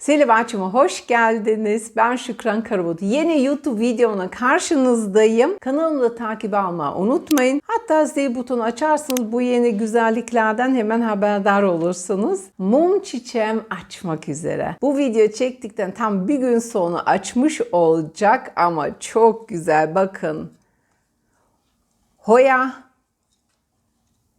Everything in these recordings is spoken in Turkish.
Selivaç'ıma hoş geldiniz. Ben Şükran Karabut. Yeni YouTube videomla karşınızdayım. Kanalımı da takip almayı unutmayın. Hatta zil butonu açarsanız bu yeni güzelliklerden hemen haberdar olursunuz. Mum çiçeğim açmak üzere. Bu video çektikten tam bir gün sonra açmış olacak ama çok güzel. Bakın. Hoya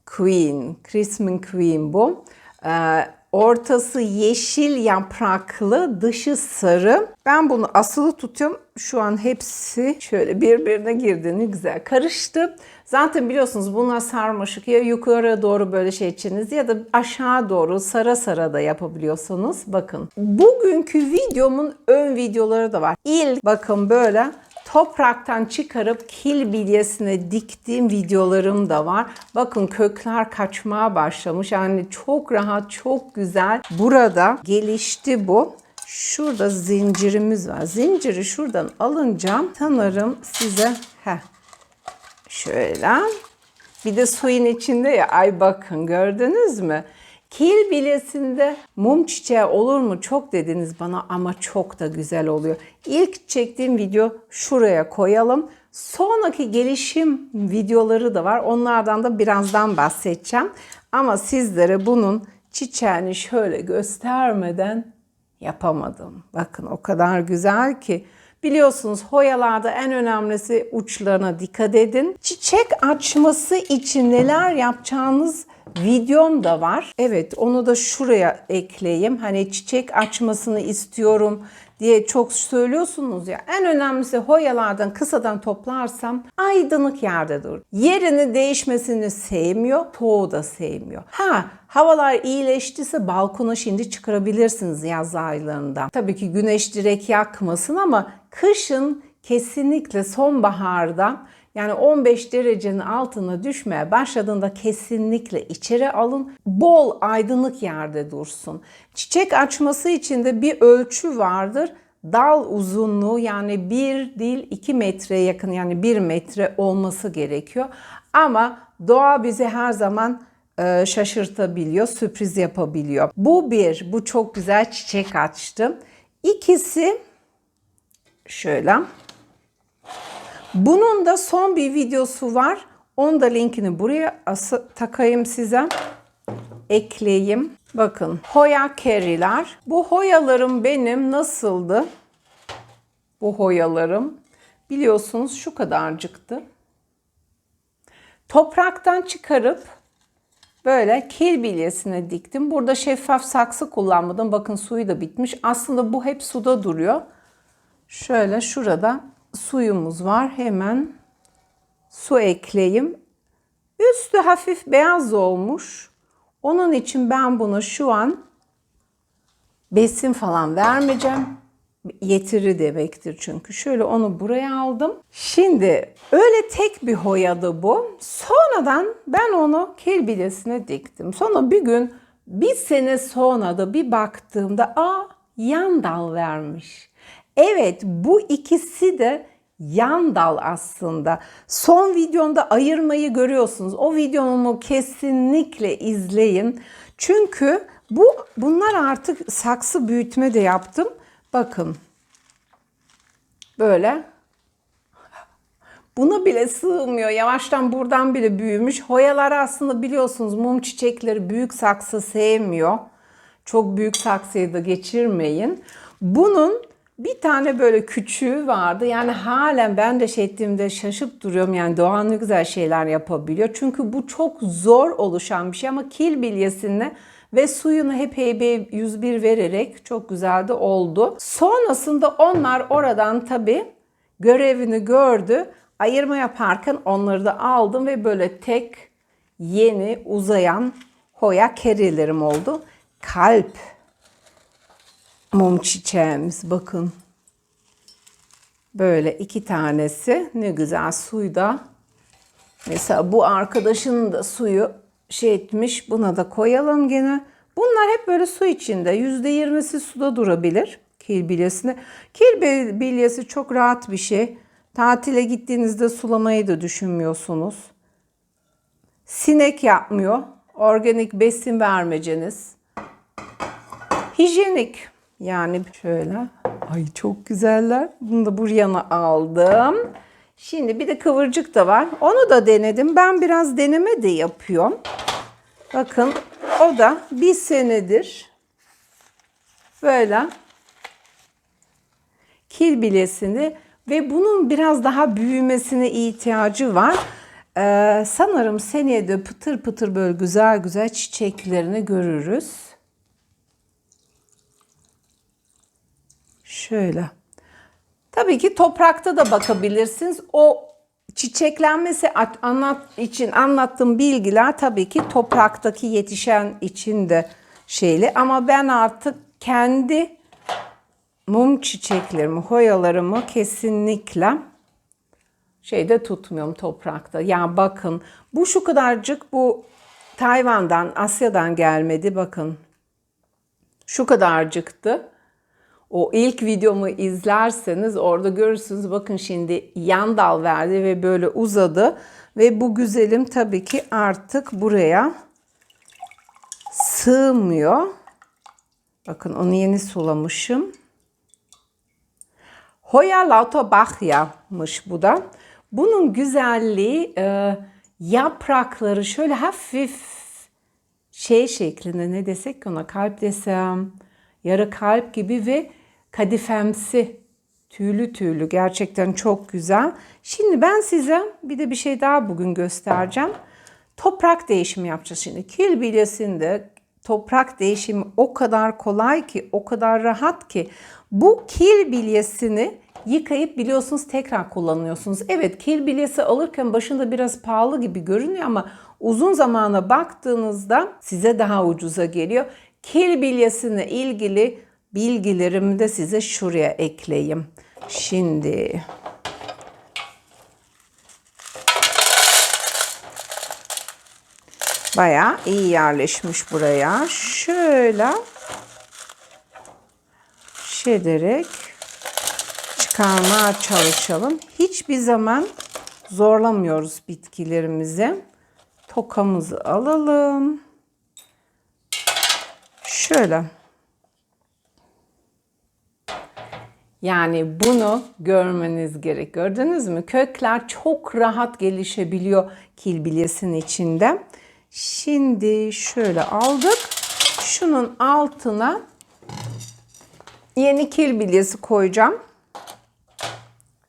Queen, Christmas Queen bu. Ee, ortası yeşil yapraklı, dışı sarı. Ben bunu asılı tutuyorum. Şu an hepsi şöyle birbirine girdi. Ne güzel karıştı. Zaten biliyorsunuz bunlar sarmaşık ya yukarı doğru böyle şey içiniz ya da aşağı doğru sara sara da yapabiliyorsanız bakın. Bugünkü videomun ön videoları da var. İlk bakın böyle topraktan çıkarıp kil bilyesine diktiğim videolarım da var. Bakın kökler kaçmaya başlamış. Yani çok rahat, çok güzel. Burada gelişti bu. Şurada zincirimiz var. Zinciri şuradan alınca sanırım size heh, şöyle bir de suyun içinde ya ay bakın gördünüz mü? Kil bilesinde mum çiçeği olur mu çok dediniz bana ama çok da güzel oluyor. İlk çektiğim video şuraya koyalım. Sonraki gelişim videoları da var. Onlardan da birazdan bahsedeceğim. Ama sizlere bunun çiçeğini şöyle göstermeden yapamadım. Bakın o kadar güzel ki. Biliyorsunuz hoyalarda en önemlisi uçlarına dikkat edin. Çiçek açması için neler yapacağınız videom da var. Evet onu da şuraya ekleyeyim. Hani çiçek açmasını istiyorum diye çok söylüyorsunuz ya. En önemlisi hoyalardan kısadan toplarsam aydınlık yerde dur. Yerini değişmesini sevmiyor, toğu da sevmiyor. Ha havalar iyileştiyse balkona şimdi çıkarabilirsiniz yaz aylarında. Tabii ki güneş direkt yakmasın ama kışın kesinlikle sonbaharda yani 15 derecenin altına düşmeye başladığında kesinlikle içeri alın. Bol aydınlık yerde dursun. Çiçek açması için de bir ölçü vardır. Dal uzunluğu yani 1 değil 2 metreye yakın yani 1 metre olması gerekiyor. Ama doğa bizi her zaman e, şaşırtabiliyor, sürpriz yapabiliyor. Bu bir, bu çok güzel çiçek açtı. İkisi şöyle. Bunun da son bir videosu var. Onun da linkini buraya takayım size. Ekleyeyim. Bakın Hoya Kerry'ler. Bu hoyalarım benim nasıldı? Bu hoyalarım biliyorsunuz şu kadarcıktı. Topraktan çıkarıp böyle kil bilyesine diktim. Burada şeffaf saksı kullanmadım. Bakın suyu da bitmiş. Aslında bu hep suda duruyor. Şöyle şurada suyumuz var. Hemen su ekleyeyim. Üstü hafif beyaz olmuş. Onun için ben bunu şu an besin falan vermeyeceğim. Yetiri demektir çünkü. Şöyle onu buraya aldım. Şimdi öyle tek bir hoyadı bu. Sonradan ben onu kel bilesine diktim. Sonra bir gün bir sene sonra da bir baktığımda aa yan dal vermiş. Evet bu ikisi de yan dal aslında. Son videomda ayırmayı görüyorsunuz. O videomu kesinlikle izleyin. Çünkü bu bunlar artık saksı büyütme de yaptım. Bakın. Böyle. Buna bile sığmıyor. Yavaştan buradan bile büyümüş. Hoyalar aslında biliyorsunuz mum çiçekleri büyük saksı sevmiyor. Çok büyük saksıyı da geçirmeyin. Bunun bir tane böyle küçüğü vardı. Yani halen ben de şey ettiğimde şaşıp duruyorum. Yani Doğan ne güzel şeyler yapabiliyor. Çünkü bu çok zor oluşan bir şey ama kil bilyesini ve suyunu hep heybe 101 vererek çok güzel de oldu. Sonrasında onlar oradan tabii görevini gördü. Ayırma yaparken onları da aldım ve böyle tek yeni uzayan hoya kerilerim oldu. Kalp mum çiçeğimiz bakın. Böyle iki tanesi ne güzel suyda. Mesela bu arkadaşının da suyu şey etmiş. Buna da koyalım gene. Bunlar hep böyle su içinde. Yüzde yirmisi suda durabilir. Kil bilyesine. Kil bilyesi çok rahat bir şey. Tatile gittiğinizde sulamayı da düşünmüyorsunuz. Sinek yapmıyor. Organik besin vermeceniz. Hijyenik. Yani şöyle. Ay çok güzeller. Bunu da buraya aldım. Şimdi bir de kıvırcık da var. Onu da denedim. Ben biraz deneme de yapıyorum. Bakın o da bir senedir böyle kil bilesini ve bunun biraz daha büyümesine ihtiyacı var. Ee, sanırım seneye de pıtır pıtır böyle güzel güzel çiçeklerini görürüz. Şöyle. Tabii ki toprakta da bakabilirsiniz. O çiçeklenmesi at- anlat için anlattığım bilgiler tabii ki topraktaki yetişen için de şeyli ama ben artık kendi mum çiçeklerimi, hoyalarımı kesinlikle şeyde tutmuyorum toprakta. Yani bakın bu şu kadarcık bu Tayvan'dan, Asya'dan gelmedi bakın. Şu kadarcıktı. O ilk videomu izlerseniz orada görürsünüz bakın şimdi yan dal verdi ve böyle uzadı. Ve bu güzelim tabii ki artık buraya sığmıyor. Bakın onu yeni sulamışım. Hoya Lauterbach'ya'mış bu da. Bunun güzelliği e, yaprakları şöyle hafif şey şeklinde ne desek ona kalp desem yarı kalp gibi ve kadifemsi tüylü tüylü gerçekten çok güzel. Şimdi ben size bir de bir şey daha bugün göstereceğim. Toprak değişimi yapacağız şimdi. Kil bilyesinde toprak değişimi o kadar kolay ki, o kadar rahat ki bu kil bilyesini yıkayıp biliyorsunuz tekrar kullanıyorsunuz. Evet kil bilyesi alırken başında biraz pahalı gibi görünüyor ama uzun zamana baktığınızda size daha ucuza geliyor. Kil bilyesine ilgili bilgilerimi de size şuraya ekleyeyim. Şimdi bayağı iyi yerleşmiş buraya. Şöyle şey ederek çıkarmaya çalışalım. Hiçbir zaman zorlamıyoruz bitkilerimizi. Tokamızı alalım. Şöyle. Yani bunu görmeniz gerek. Gördünüz mü? Kökler çok rahat gelişebiliyor kil bilyesinin içinde. Şimdi şöyle aldık. Şunun altına yeni kil bilyesi koyacağım.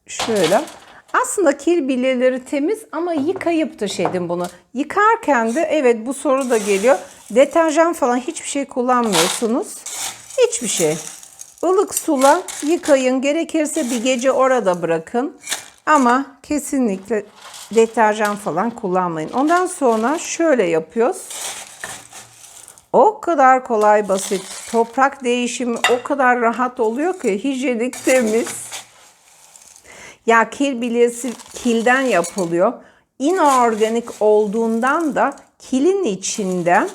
Şöyle. Aslında kil bilyeleri temiz ama yıkayıp da şeydim bunu. Yıkarken de evet bu soru da geliyor. Deterjan falan hiçbir şey kullanmıyorsunuz. Hiçbir şey. Ilık sula yıkayın. Gerekirse bir gece orada bırakın. Ama kesinlikle deterjan falan kullanmayın. Ondan sonra şöyle yapıyoruz. O kadar kolay basit. Toprak değişimi o kadar rahat oluyor ki hijyenik temiz. Ya kil bilyesi kilden yapılıyor. İnorganik olduğundan da kilin içinde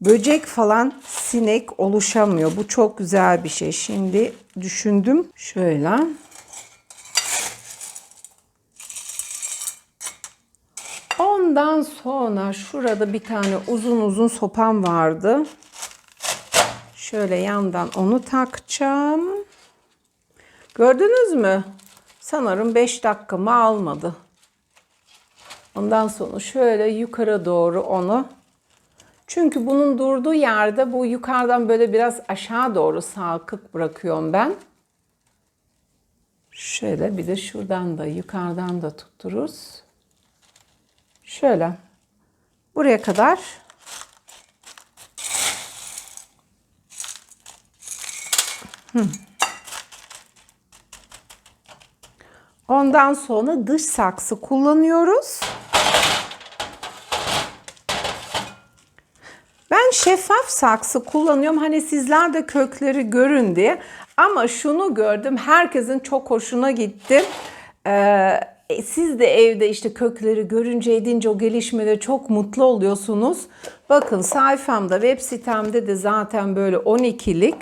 böcek falan sinek oluşamıyor. Bu çok güzel bir şey. Şimdi düşündüm. Şöyle. Ondan sonra şurada bir tane uzun uzun sopam vardı. Şöyle yandan onu takacağım. Gördünüz mü? Sanırım 5 dakikamı almadı. Ondan sonra şöyle yukarı doğru onu çünkü bunun durduğu yerde bu yukarıdan böyle biraz aşağı doğru sarkık bırakıyorum ben. Şöyle bir de şuradan da yukarıdan da tuttururuz. Şöyle. Buraya kadar. Ondan sonra dış saksı kullanıyoruz. Şeffaf saksı kullanıyorum. Hani sizler de kökleri görün diye. Ama şunu gördüm. Herkesin çok hoşuna gitti. Ee, siz de evde işte kökleri görünce edince o gelişmede çok mutlu oluyorsunuz. Bakın sayfamda, web sitemde de zaten böyle 12'lik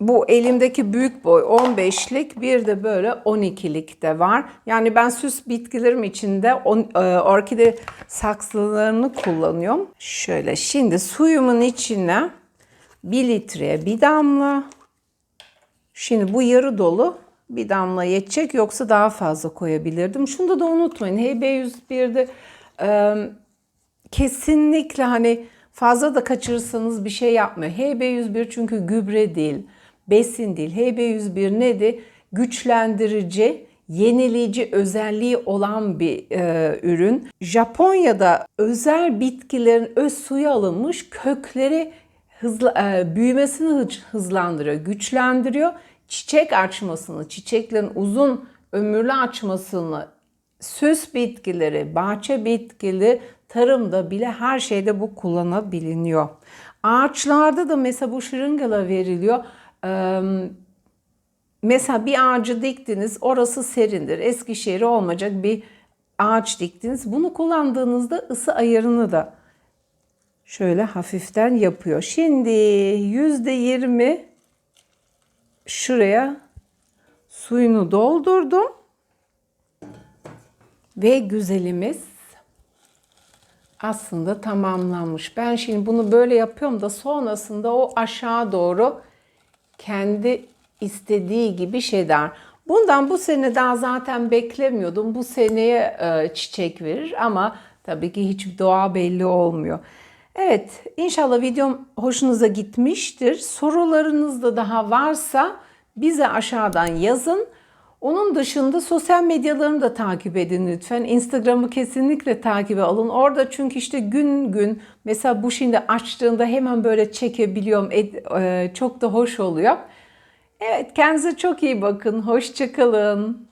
bu elimdeki büyük boy 15'lik bir de böyle 12'lik de var. Yani ben süs bitkilerim içinde on, e, orkide saksılarını kullanıyorum. Şöyle şimdi suyumun içine 1 litreye bir damla. Şimdi bu yarı dolu bir damla yetecek yoksa daha fazla koyabilirdim. Şunu da unutmayın HB101'de e, kesinlikle hani fazla da kaçırırsanız bir şey yapmıyor. HB101 çünkü gübre değil, besin değil. HB101 nedir? Güçlendirici, yenileyici özelliği olan bir e, ürün. Japonya'da özel bitkilerin öz suyu alınmış kökleri hızlı, e, büyümesini hız- hızlandırıyor, güçlendiriyor. Çiçek açmasını, çiçeklerin uzun ömürlü açmasını, süs bitkileri, bahçe bitkileri, tarımda bile her şeyde bu kullanabiliyor. Ağaçlarda da mesela bu şırıngala veriliyor. Mesela bir ağacı diktiniz, orası serindir. Eskişehir'i olmayacak bir ağaç diktiniz. Bunu kullandığınızda ısı ayarını da şöyle hafiften yapıyor. Şimdi yüzde yirmi şuraya suyunu doldurdum. Ve güzelimiz aslında tamamlanmış. Ben şimdi bunu böyle yapıyorum da sonrasında o aşağı doğru kendi istediği gibi şey der. Bundan bu sene daha zaten beklemiyordum. Bu seneye e, çiçek verir ama tabii ki hiç doğa belli olmuyor. Evet, inşallah videom hoşunuza gitmiştir. Sorularınız da daha varsa bize aşağıdan yazın. Onun dışında sosyal medyalarını da takip edin lütfen. Instagram'ı kesinlikle takibe alın. Orada çünkü işte gün gün mesela bu şimdi açtığında hemen böyle çekebiliyorum. E, Çok da hoş oluyor. Evet kendinize çok iyi bakın. Hoşçakalın.